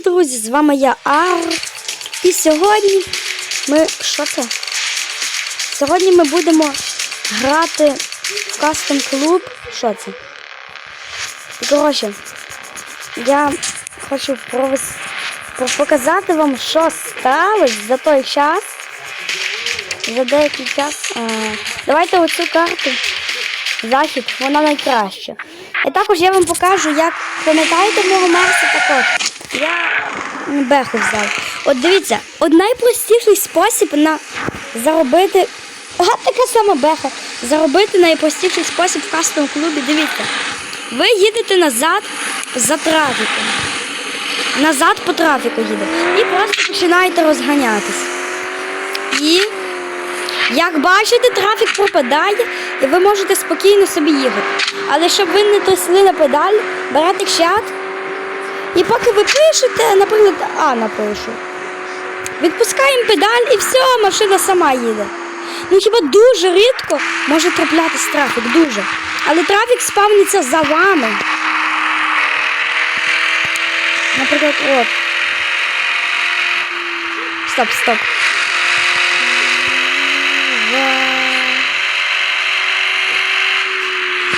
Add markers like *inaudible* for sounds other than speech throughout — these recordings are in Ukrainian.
Привіт, друзі! З вами я Ар. І сьогодні ми. Що це? Сьогодні ми будемо грати в кастом клуб. Що це? Коротше, я хочу показати вам, що сталося за той час. За деякий час. А, давайте оцю карту. Захід, вона найкраща. І також я вам покажу, як пам'ятаєте мого Мерса також. Я беху взяв. От дивіться, от найпростіший спосіб на заробити. Ага, така сама беха. Заробити найпростіший спосіб в кастовому клубі. Дивіться. Ви їдете назад за трафіком. Назад по трафіку їдете. І просто починаєте розганятись. І як бачите, трафік пропадає, і ви можете спокійно собі їхати. Але щоб ви не тисли на педаль, берете чат. І поки ви пишете, наприклад, А напишу. Відпускаємо педаль і все, машина сама їде. Ну хіба дуже рідко може траплятись трафік, дуже. Але трафік спавниться за вами. Наприклад, от. Стоп, стоп.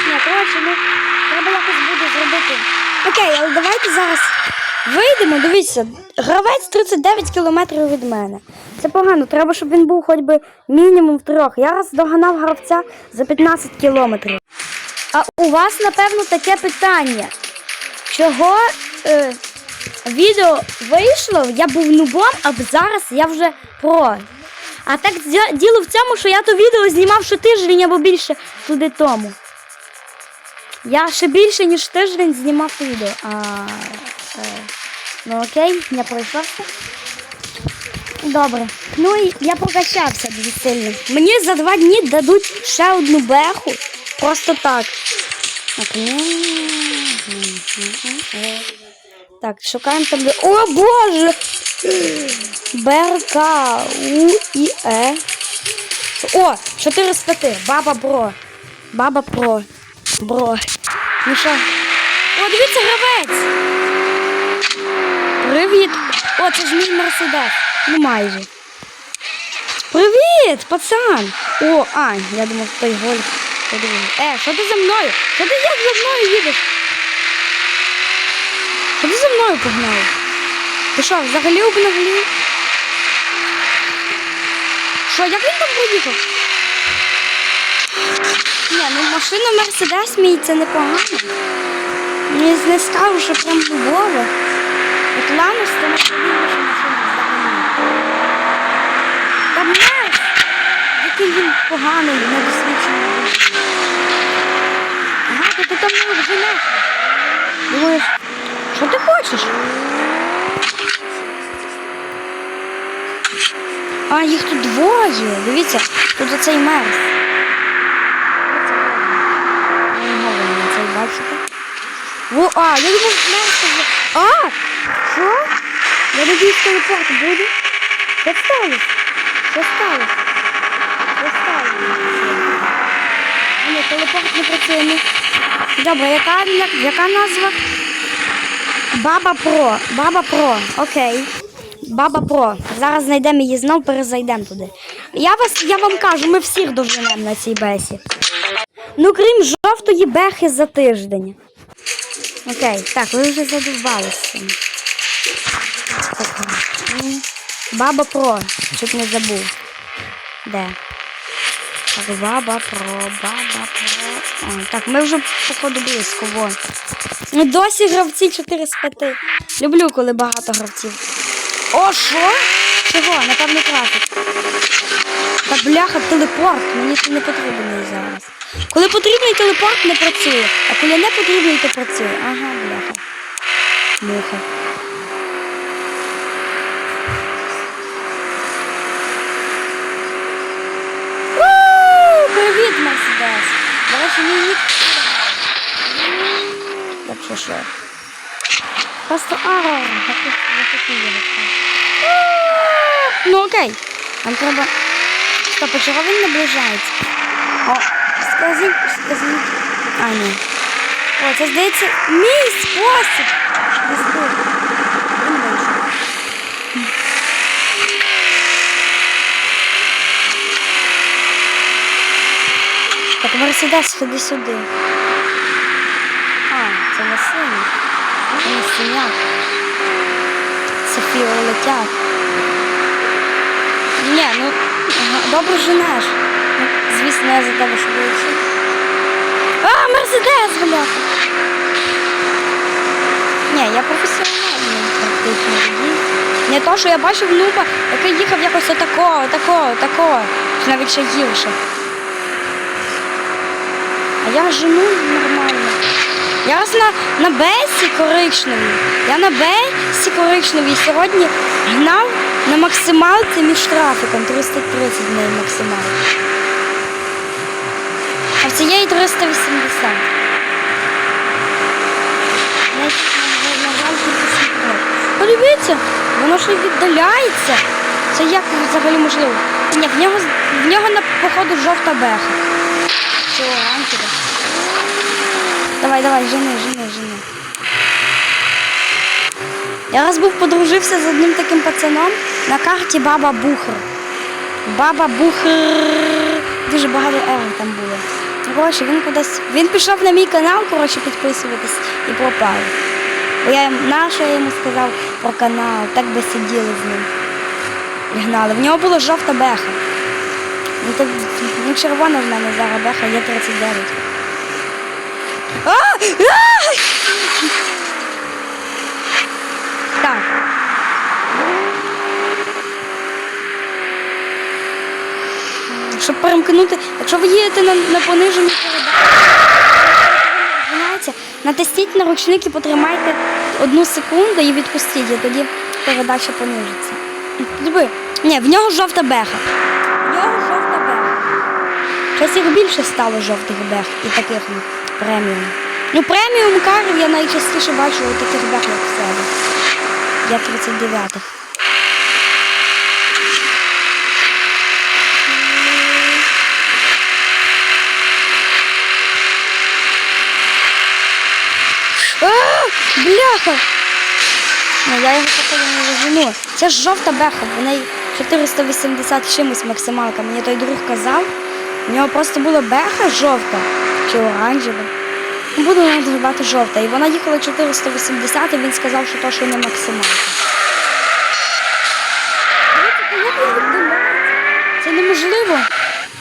Ні, коротше, ну, треба якось буде зробити. Окей, але давайте зараз вийдемо. Дивіться, гравець 39 кілометрів від мене. Це погано, треба, щоб він був хоч би мінімум трьох. Я раз доганав гравця за 15 кілометрів. А у вас, напевно, таке питання. Чого е, відео вийшло, я був нубом, а зараз я вже про. А так діло в цьому, що я то відео знімав що тиждень або більше туди тому. Я ще більше, ніж тиждень знімав відео. А, е, ну окей, я пройшовся. Добре. Ну і я прокачався дуже сильно. Мені за два дні дадуть ще одну беху. Просто так. Так, шукаємо там. О боже! БРК, У і Е. О, 4 з 5. Баба Бро. Баба Про. Бро. Ну що? О, дивіться, гравець! Привіт! О, це ж мій мерседес. Ну майже. Привіт, пацан! О, а, я думав, той гольф. Е, що ти за мною? Що ти як за мною їдеш? Що ти за мною погнав? Ти що, взагалі обнаглів? Що, як він там проїхав? Ні, ну машина Мерседес мій це непогано. Не, не скажу, що прям любове. От Ланос це найповільніша машина взагалі. Та Мерс! Який він поганий, недосвідчений. Ага, ти там не вженеш. Думаєш, що ти хочеш? А, їх тут двоє. Дивіться, тут оцей мерз. Бачите. Во, а, я думав, вже- А! Що? Я надіюсь, телепорт буде. Що сталося? Що сталося? Що сталося? Телепорт не працює. Добре, яка, яка назва? Баба Про. Баба Про. Окей. Баба Про. Зараз знайдемо її знов, перезайдемо туди. Я вас, я вам кажу, ми всіх доженемо на цій бесі. Ну, крім жовтої бехи за тиждень. Окей, так, ви вже задовбалися. Баба Про. Чуть не забув. Де? Так, баба про, баба про. О, так, ми вже, походу, близько, во. Ну, досі гравці 4 з 5. Люблю, коли багато гравців. О, що? Чого? Напевно, трафік. Та бляха, телепорт. Мені це не потрібний зараз. Коли потрібний телепорт, не працює. А коли не потрібний, то працює. Ага, бляха. Муха. Привіт, Мерседес. До мій нік. Так що що? Просто арор. Захотів його Ну окей. Нам треба. Стоп, а чого він наближається? О, Скажи, скажи. А, ні. О, це здається мій спосіб. Так, Мерседес сходи-сюди. А, це не синя. Це не синя. Це фіолетя. Ні, ну добре женеш. Звісно, я за тебе швидше. А, Мерседес, бляха! Ні, я професіональний практично. Не то, що я бачив нуба, який їхав якось отако, отако, отако. Чи навіть ще гірше. А я жену нормально. Я раз на, на Бесі коричневій. Я на Бесі коричневій сьогодні гнав на максималці між трафіком 330 в неї максималка. А в цієї 380. Я, на жаль, тільки сліпо. Подивіться, воно ж віддаляється. Це як взагалі можливо? Ні, в нього, в нього на походу жовта беха. Чи оранжева. Давай, давай, жени, жени, жени. Я раз був подружився з одним таким пацаном на карті Баба Бухер. Баба Бухер. Дуже багато ерор там було. Коротше, він кудись. Він пішов на мій канал, коротше, підписуватись і пропав. Бо я їм на що я йому сказав про канал, так би сиділи з ним. І гнали. В нього була жовта беха. Ну, так, ну червона в мене зараз беха, є 39. А! А! Так. Щоб перемкнути, якщо ви їдете на, на пониженій передачі, натисніть на ручник і потримайте одну секунду і відпустіть, і тоді передача понижиться. Диви. Ні, в нього жовта беха. В нього жовта беха. Щось їх більше стало жовтих бех і таких ну, преміум. Ну, преміум карів я найчастіше бачу у таких бех, як в себе. Я 39-х. А, бляха! Ну, я його походу не зажену. Це ж жовта беха, в неї 480 чимось максималка. Мені той друг казав. У нього просто була беха жовта чи оранжева. Ну, Буду називати жовта. І вона їхала 480, і він сказав, що то, що не максималка. Це неможливо.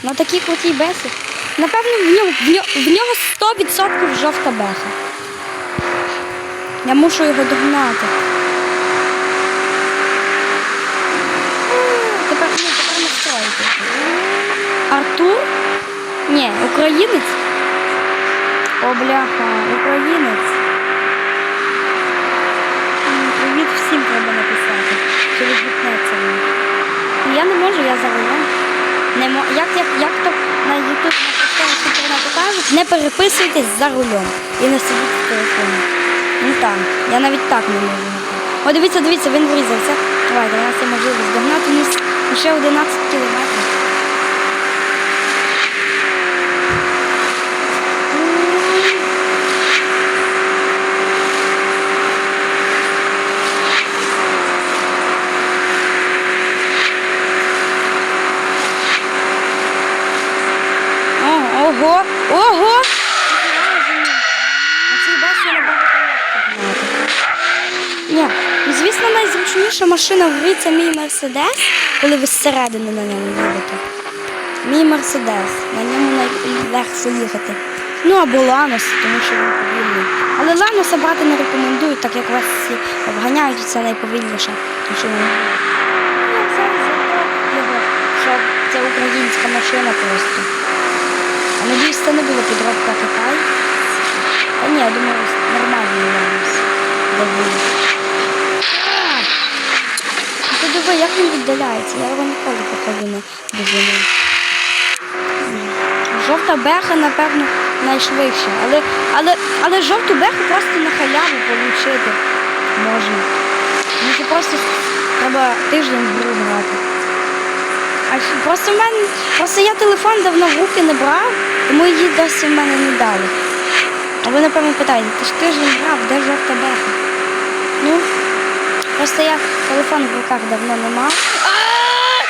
На такій крутій бесі. Напевно, в нього, в нього 100% жовта беха. Я мушу його догнати. Тепер, ну, тепер настроїти. Артур? Ні, українець. О, бляха, українець. Привіт всім треба написати. Чи відгукнеться. Ну, Я не можу, я за рулем. Не мо... як, як, як то на YouTube на інтернету кажуть, не переписуйтесь за рулем і не сидіть в телефоні. Ну там. я навіть так не можу. О, дивіться, дивіться, він врізався. Давайте, у нас є можливість догнати ну, ще 11 кілометрів. О, ого, ого! А цій башні набагато легше гнати. Ні, ну, звісно, найзручніша машина в мій Мерседес, коли ви зсередини на ньому їдете. Мій Мерседес, на ньому найлегше їхати. Ну або Ланос, тому що він повільний. Але Ланоса брати не рекомендую, так як вас всі обганяють, це найповільніше. Тому. Ну, що це українська машина просто. А надіюсь, це не було підробка Китай. Та ні, я думаю, нормальний Ланос. Ти диви, як він віддаляється, я його ніколи походу не дожину. Жовта беха, напевно, найшвидше. Але, але, але жовту беху просто на халяву отримати можна. Це просто треба тиждень гру грати. А просто в мене, просто я телефон давно в руки не брав, тому її досі в мене не дали. А ви напевно питаєте, ти ж тиждень грав, де жовта беха? Просто я телефон в руках давно не мав.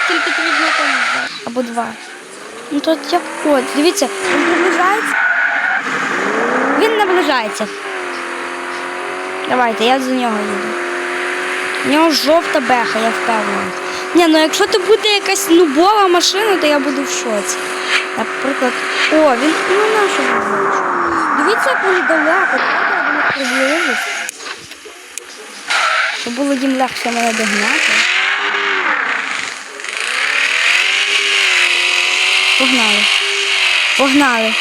Тільки три дні тому. Або два. Ну тут як. От, дивіться, він приближається. Він наближається. Давайте, я за нього їду. У нього жовта беха, я впевнена. Ні, ну якщо це буде якась нубова машина, то я буду в шоці. Наприклад, о, він ну на що він вийшов? Дивіться, як вони далеко, правда, я вони приблизились. Щоб було їм легше мене догнати. Погнали. Погнали.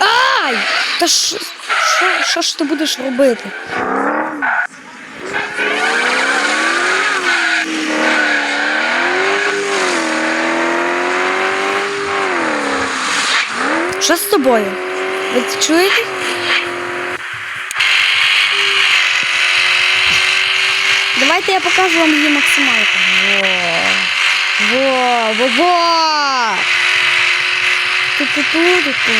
Ай! Та що, ж ти будеш робити? Що з тобою? Ви чуєте? Давайте я покажу вам її максималку. Во! Во! Во! Во! Ту-ту-ту-ту-ту.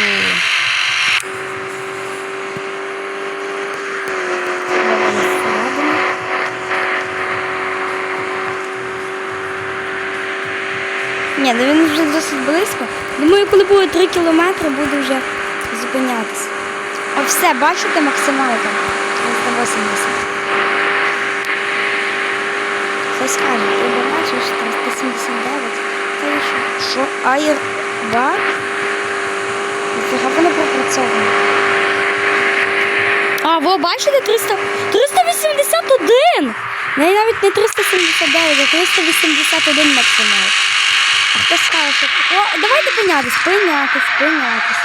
Ні, ну він вже досить близько. Думаю, коли буде 3 кілометри, буде вже зупинятися. О, все, бачите, максималка? 380. Хтось каже, ти бачиш, 379. Та і що? Що? Айрбак? Ніфіга воно пропрацьовано. А, ви бачите, 300... 381! Не, навіть не 379, а 381 максимал. А хто скаже, що... О, давайте пинятись, пинятись, пинятись.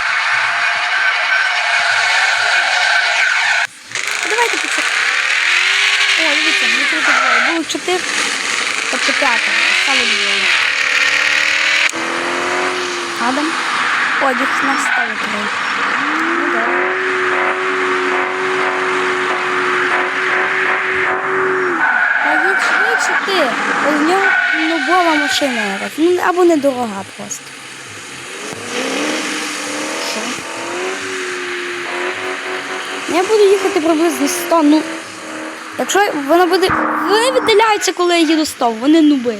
Давайте дивіться, тут двоє. Було 4, тобто 5, стало двоє. Адам. О, їх нас стало троє. Ти. В нього нубова машина якась. Ну, або недорога просто. Я буду їхати приблизно 100, ну. Якщо вона буде. Вони віддаляються, коли я їду 100, вони нуби.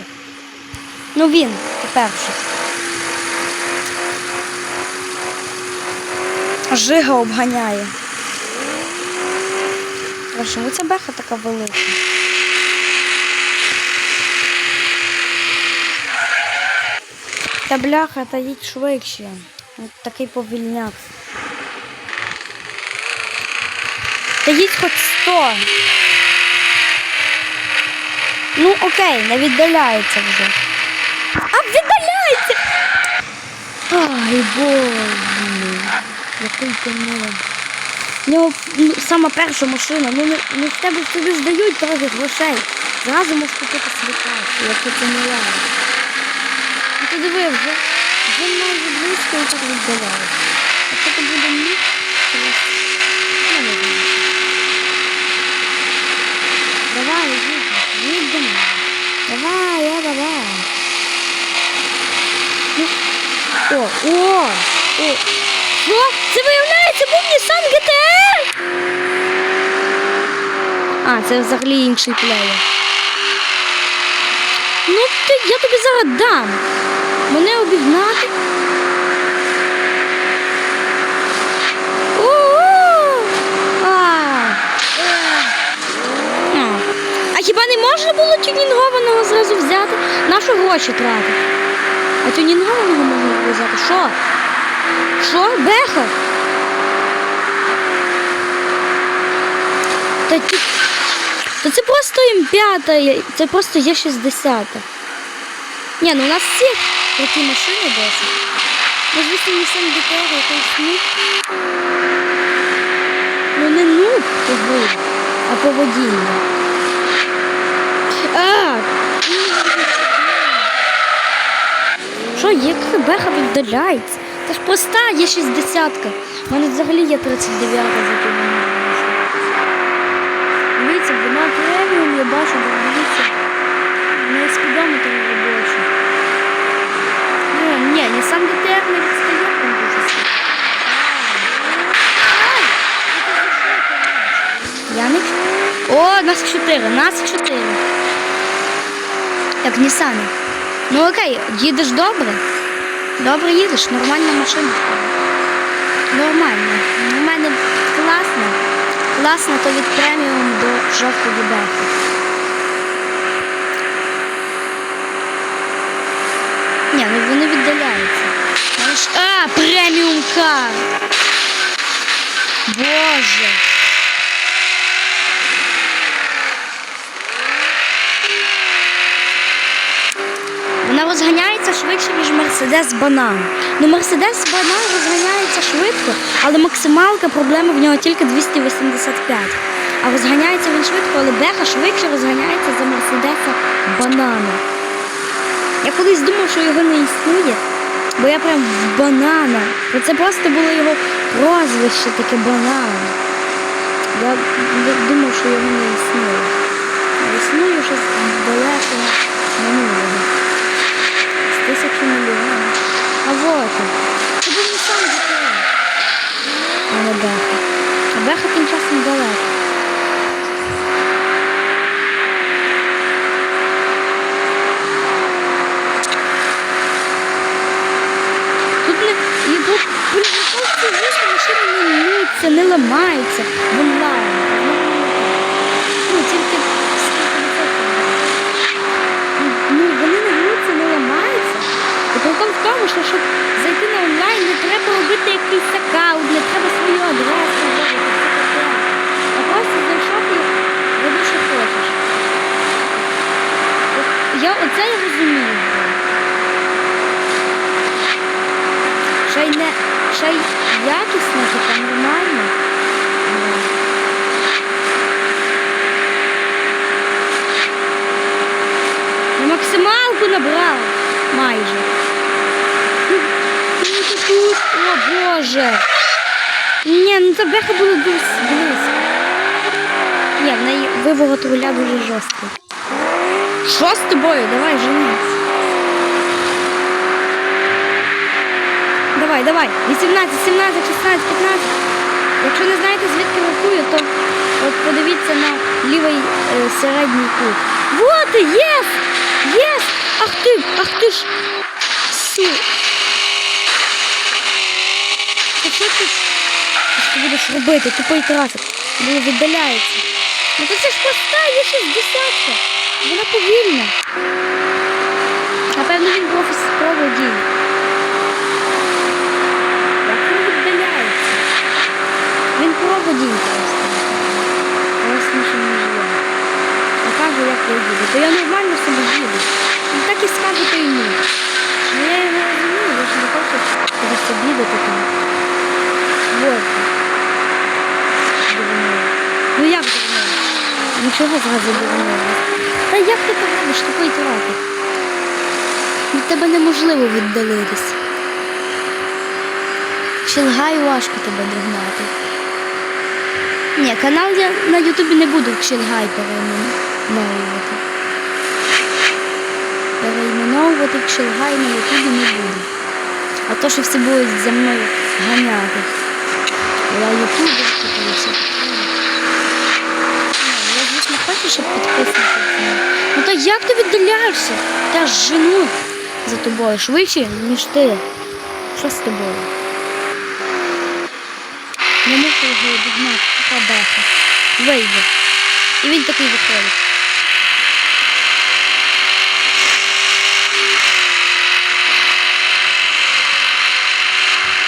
Ну він, по-перше. Жига обганяє. А чому ця беха така велика? Та бляха, та їдь швидше. От Такий повільняк. Та їдь хоч 100. Ну окей, не віддаляється вже. А віддаляється! Ай, боже. Який помилок. У нього ну, сама перша машина, ну не, не в тебе тобі ж дають трохи грошей. Зразу можеш купити собі касу, як це не. Ну ти диви, вже, вже майже близько і віддаляється. Якщо це буде ні, то я я не знаю. Давай, їдь, їдь до мене. Давай, я давай. О, о, о. Що? Це виявляється був Nissan GTR? А, це взагалі інший плеєр. Ну, ти, я тобі зараз дам. Мене обігнати. У-у! А. А. А хіба не можна було тюнінгованого зразу взяти? Нащо гроші тратити? А тюнінгованого можна було взяти. Що? Що? Беха? Та, ті- та це просто М5, це просто є 60. Ні, ну у нас всі такі машини досить. Ну, звісно, не сам ДТР, якийсь нуб. Ну не нуб ти був, а по водінню. А! Що, як беха віддаляється? Це ж проста, є 60-ка. У мене взагалі є 39 за тим. Дивіться, вона преміум, я бачу, дивіться. У неї спідометр робочий. Ну, ні, не сам ДТР не відстає прям дуже сильно. Я не. О, нас 4, нас 4. Так, Нісани. Ну окей, їдеш добре. Добре їдеш, нормальна машина. Нормально. У мене класно. Класно то від преміум до жовтої бехи. Ні, ну вони віддаляються. А, преміум кар. Боже. Швидше, ніж Мерседес Банан. Ну, Мерседес Банан розганяється швидко, але максималка проблема в нього тільки 285. А розганяється він швидко, але Беха швидше розганяється за Мерседеса Банана. Я колись думав, що його не існує, бо я прям в банана. Бо це просто було його прозвище таке банан. Я думав, що його не існує. А існує щось далекого минулого. З тисячі мільйонів. А вот он. Це був не сам ГТО. А не Беха. А Беха тим часом далеко. Тут не і тут при випадку звісно машини не мнуться, не ламаються в онлайн. Ну, тільки скільки відсотків. Ну, вони не гнуться, не ламаються. І прикол в тому, що щоб зайти на онлайн, не треба робити якийсь аккаунт, не треба свою адресу вводити, все таке. А просто зайшов і роби, що хочеш. От Я оце я розумію. Ще й не ще якісно, типа нормально. Ну. На максималку набрав майже. О боже. Ні, ну це беха було близько. Ні, в неї виворот руля дуже жорсткий. Що з тобою? Давай, женись. Давай, давай. 18, 17, 16, 15. Якщо не знаєте, звідки рахую, то от подивіться на лівий е, середній кут. Вот, і, єс! Єс! Ах ти, ах ти ж! Су. Та що ти? Що ти будеш робити? Тупий трафік. Воно віддаляється. Ну то це ж проста, є 60. Вона повільна. Напевно, він був із проводів. Як він віддаляється? Проводій просто. Голосніше, ніж я. Я кажу, як я їду. То я нормально собі їду. Він так і скаже, то й ні. Ну я його розумію, я ж не хочу когось обідати там. Вот. Ну як дурний? Нічого зразу дурний. Та як ти так робиш, тупий? Від тебе неможливо віддалитись. Шилгай важко тебе догнати. Ні, канал я на Ютубі не буду перейменовувати. Перейменовувати в на Ютубі не буду. А то, що всі будуть за мною ганяти. Я ютубер, і все Я, звісно, хочу, щоб підписники. Ну та як ти віддаляєшся? Та ж женуть за тобою швидше, ніж ти. Що з тобою? Не можу його обігнати, така беха. Вийде. І він такий виходить.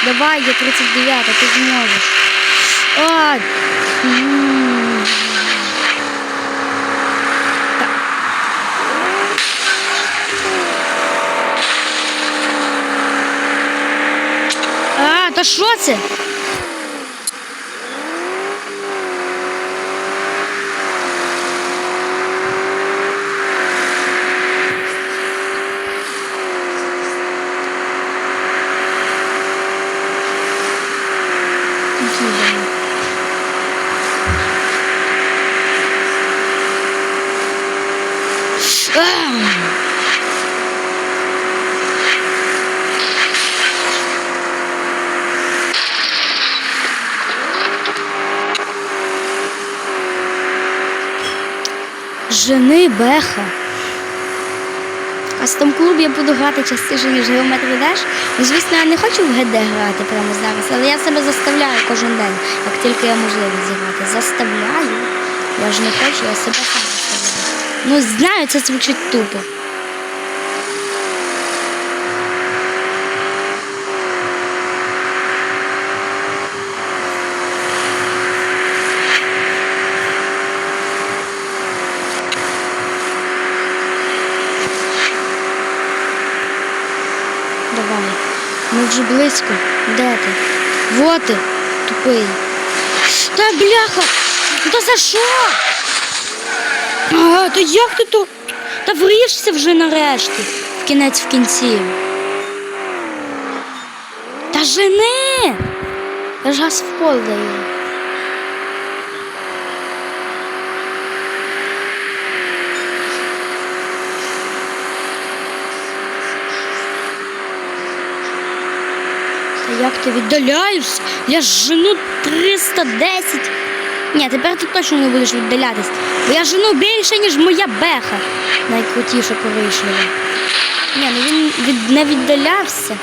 Давай, я 39, ти зможеш. А, м. Так. А, та що це? Жени з кастом клуб я буду грати частіше, ніж геометрі Деш. Ну, звісно, я не хочу в ГД грати прямо зараз, але я себе заставляю кожен день, як тільки я можливість зіграти. Заставляю. Я ж не хочу, я себе сам заставляю. Ну, знаю, це звучить тупо. Давай. Вже близько. Де ти? Вот ти, тупий. Та бляха! Та за що? А, Та як ти то? Та вріжся вже нарешті. В кінець в кінці. Та жени! Я ж газ в пол даю. Як ти віддаляєшся? Я ж жену 310. Ні, тепер ти точно не будеш віддалятись. Бо я жену більше, ніж моя беха. Найкрутіша коричнева. Ні, ну він від, не віддалявся.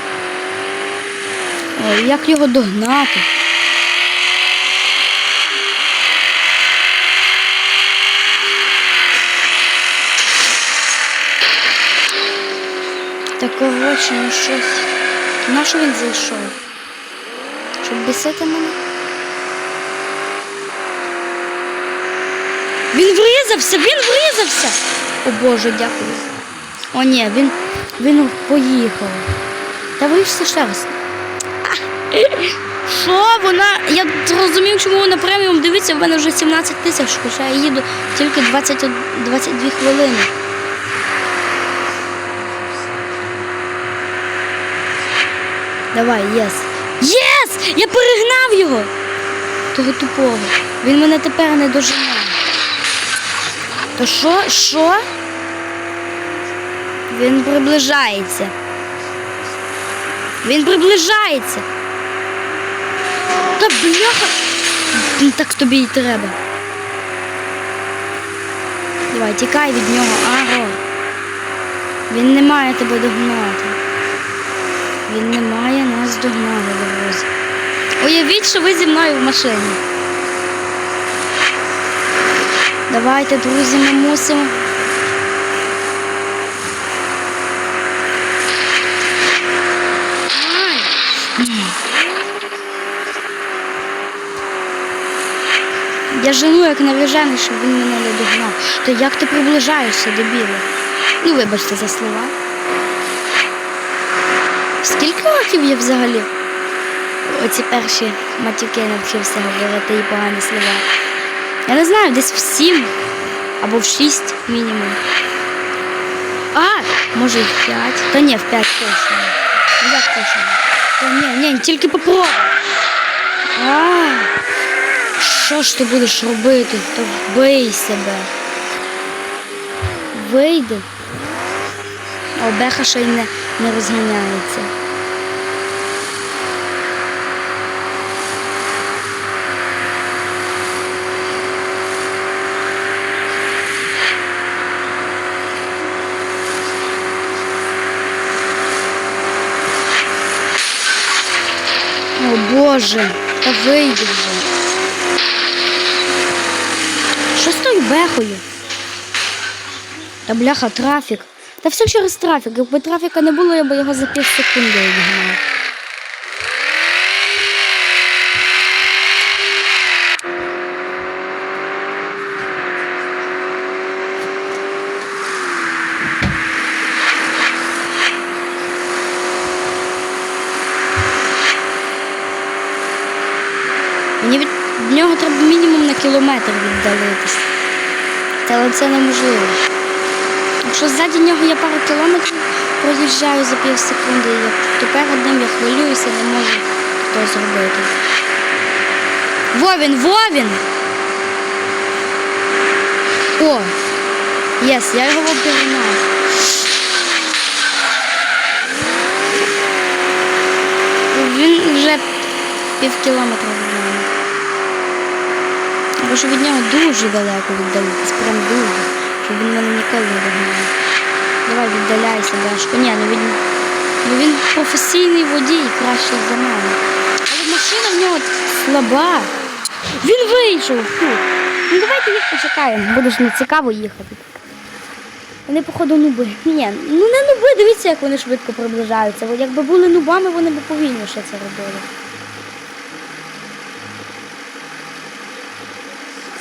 Ой, як його догнати? Та коротше, ну щось. На що він зайшов? Щоб бісити мене? Він врізався, він врізався! О Боже, дякую. О, ні, він, він поїхав. Та вріжся ще раз. *laughs* Що вона? Я зрозумів, чому вона преміум дивиться, в мене вже 17 тисяч, хоча я їду тільки 20, 22 хвилини. Давай, єс. Єс! Я перегнав його! Того тупого. Він мене тепер не дожене. То що? Що? Він приближається. Він приближається. Та бляха. Так тобі й треба. Давай, тікай від нього, Аро. Він не має тебе догнати. Він не має нас догнати, друзі. Уявіть, що ви зі мною в машині. Давайте, друзі, ми мусимо. Я жену як навіжений, щоб він мене не догнав. То як ти приближаєшся, дебіле? Ну, вибачте за слова. Років я взагалі? Оці перші матюки навчився говорити і погані слова. Я не знаю, десь в сім або в шість мінімум. А, може і в п'ять. Та ні, в п'ять точно. Як точно? Та ні, ні, тільки попробуй. А, що ж ти будеш робити? Та вбий себе. Вийди. О, Беха ще й не, не розганяється. О Боже, та вийди вже. Що з тою бехою? Та бляха, трафік. Та все через трафік. Якби трафіка не було, я б його за пів секунди обігнав. Мені від нього треба мінімум на кілометр віддалитись. Та це неможливо. Якщо ззаді нього я пару кілометрів проїжджаю за пів секунди, то перед ним я хвилююся, не можу то зробити. Вовін, Вовін! О! Єс, я його обігнав. Він вже пів кілометра від мене. Що від нього дуже далеко віддалитись, прям дуже, щоб він мене ніколи не догнав. Давай віддаляйся, Дашко. Ні, ну він, ну він професійний водій, краще за мене. Але машина в нього слаба. Він вийшов. Фу. Ну давайте їх почекаємо. Буде ж не цікаво їхати. Вони, походу, нуби. Ні, ну не нуби, дивіться, як вони швидко приближаються. Бо Якби були нубами, вони б повільніше це робили.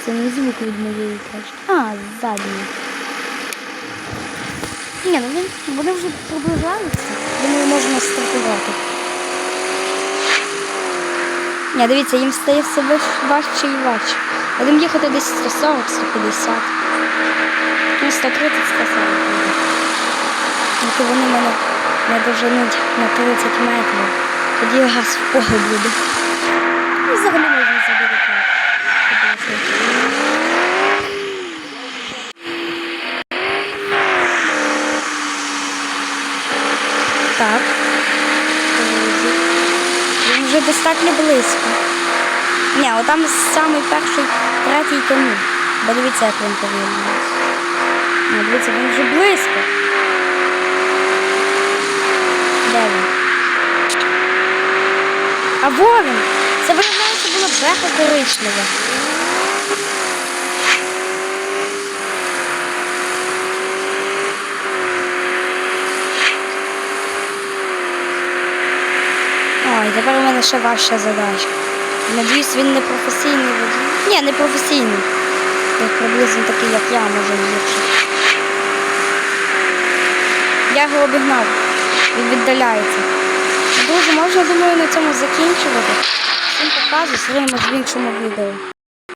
Це не звук від моєї краще. А, задній. Ні, ну вони вже приближаються. Думаю, можна стартувати. Ні, дивіться, їм стає все важче і важче. Будемо їхати десь 140, 150. Ну, 130, 140. Тільки вони мене не доженуть на 30 метрів. Тоді газ в поле буде. І взагалі можна забити так. Так. Він вже достатньо близько. Ні, отам самий перший, третій тому. Бо дивіться, як він повільний. Ну, дивіться, він вже близько. Де він? А во він! Це виявляється було бехо коричнева. Ой, тепер у мене ще важча задача. Надіюсь, він не професійний водій. Ні, не професійний. Як приблизно такий, як я, може гірше. Я його обігнав. Він віддаляється. Друзі, можна, думаю, на цьому закінчувати. Всім показую, зустрінемось в іншому відео.